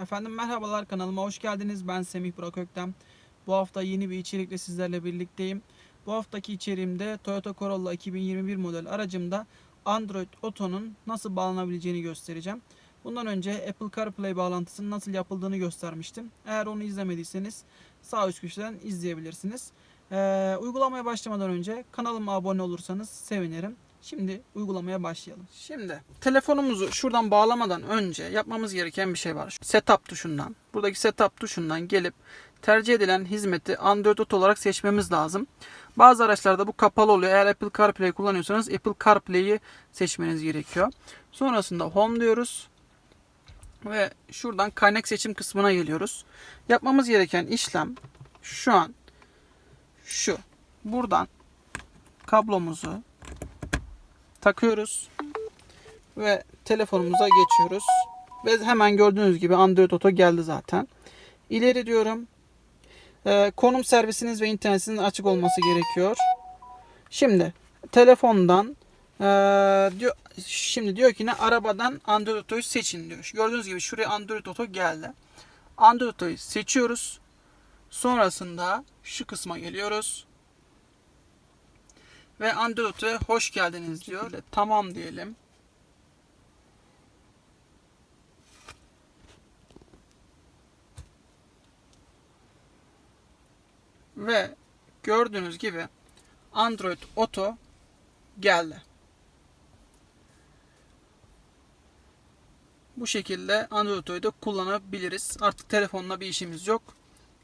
Efendim merhabalar kanalıma hoş geldiniz. Ben Semih Burak Öktem. Bu hafta yeni bir içerikle sizlerle birlikteyim. Bu haftaki içeriğimde Toyota Corolla 2021 model aracımda Android Auto'nun nasıl bağlanabileceğini göstereceğim. Bundan önce Apple CarPlay bağlantısının nasıl yapıldığını göstermiştim. Eğer onu izlemediyseniz sağ üst köşeden izleyebilirsiniz. Ee, uygulamaya başlamadan önce kanalıma abone olursanız sevinirim. Şimdi uygulamaya başlayalım. Şimdi telefonumuzu şuradan bağlamadan önce yapmamız gereken bir şey var. Setup tuşundan, buradaki setup tuşundan gelip tercih edilen hizmeti Android Auto olarak seçmemiz lazım. Bazı araçlarda bu kapalı oluyor. Eğer Apple CarPlay kullanıyorsanız Apple CarPlay'i seçmeniz gerekiyor. Sonrasında Home diyoruz. Ve şuradan kaynak seçim kısmına geliyoruz. Yapmamız gereken işlem şu an şu. Buradan kablomuzu takıyoruz ve telefonumuza geçiyoruz. Ve hemen gördüğünüz gibi Android Auto geldi zaten. İleri diyorum. Ee, konum servisiniz ve internetinizin açık olması gerekiyor. Şimdi telefondan ee, diyor, şimdi diyor ki ne arabadan Android Auto'yu seçin diyor. Gördüğünüz gibi şuraya Android Auto geldi. Android Auto'yu seçiyoruz. Sonrasında şu kısma geliyoruz. Ve Android Auto'ya hoş geldiniz diyor. Böyle tamam diyelim. Ve gördüğünüz gibi Android Auto geldi. Bu şekilde Android Auto'yu da kullanabiliriz. Artık telefonla bir işimiz yok.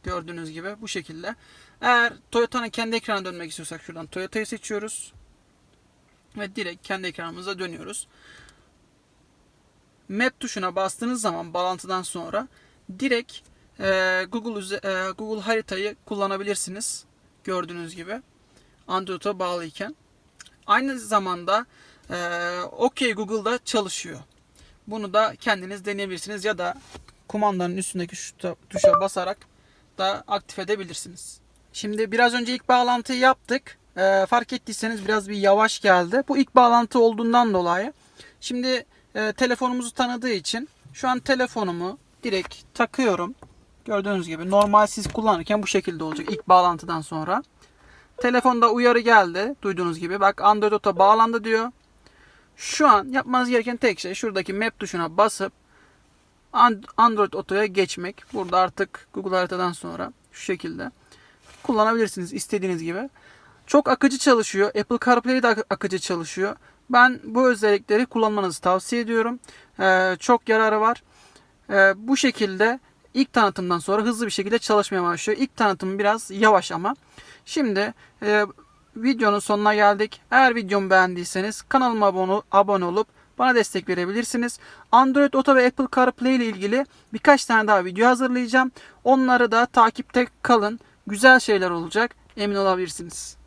Gördüğünüz gibi bu şekilde. Eğer Toyota'nın kendi ekranına dönmek istiyorsak şuradan Toyota'yı seçiyoruz. Ve direkt kendi ekranımıza dönüyoruz. Map tuşuna bastığınız zaman bağlantıdan sonra direkt e, Google e, Google haritayı kullanabilirsiniz. Gördüğünüz gibi. Android'a bağlıyken. Aynı zamanda e, OK Google'da çalışıyor. Bunu da kendiniz deneyebilirsiniz ya da kumandanın üstündeki şu tuşa basarak da aktif edebilirsiniz. Şimdi biraz önce ilk bağlantıyı yaptık. Ee, fark ettiyseniz biraz bir yavaş geldi. Bu ilk bağlantı olduğundan dolayı. Şimdi e, telefonumuzu tanıdığı için şu an telefonumu direkt takıyorum. Gördüğünüz gibi normal siz kullanırken bu şekilde olacak ilk bağlantıdan sonra. Telefonda uyarı geldi. Duyduğunuz gibi. Bak Android Auto bağlandı diyor. Şu an yapmanız gereken tek şey şuradaki map tuşuna basıp Android Auto'ya geçmek. Burada artık Google haritadan sonra şu şekilde kullanabilirsiniz istediğiniz gibi. Çok akıcı çalışıyor. Apple CarPlay de ak- akıcı çalışıyor. Ben bu özellikleri kullanmanızı tavsiye ediyorum. Ee, çok yararı var. Ee, bu şekilde ilk tanıtımdan sonra hızlı bir şekilde çalışmaya başlıyor. İlk tanıtım biraz yavaş ama. Şimdi e, videonun sonuna geldik. Eğer videomu beğendiyseniz kanalıma abone, abone olup bana destek verebilirsiniz. Android Auto ve Apple CarPlay ile ilgili birkaç tane daha video hazırlayacağım. Onları da takipte kalın. Güzel şeyler olacak. Emin olabilirsiniz.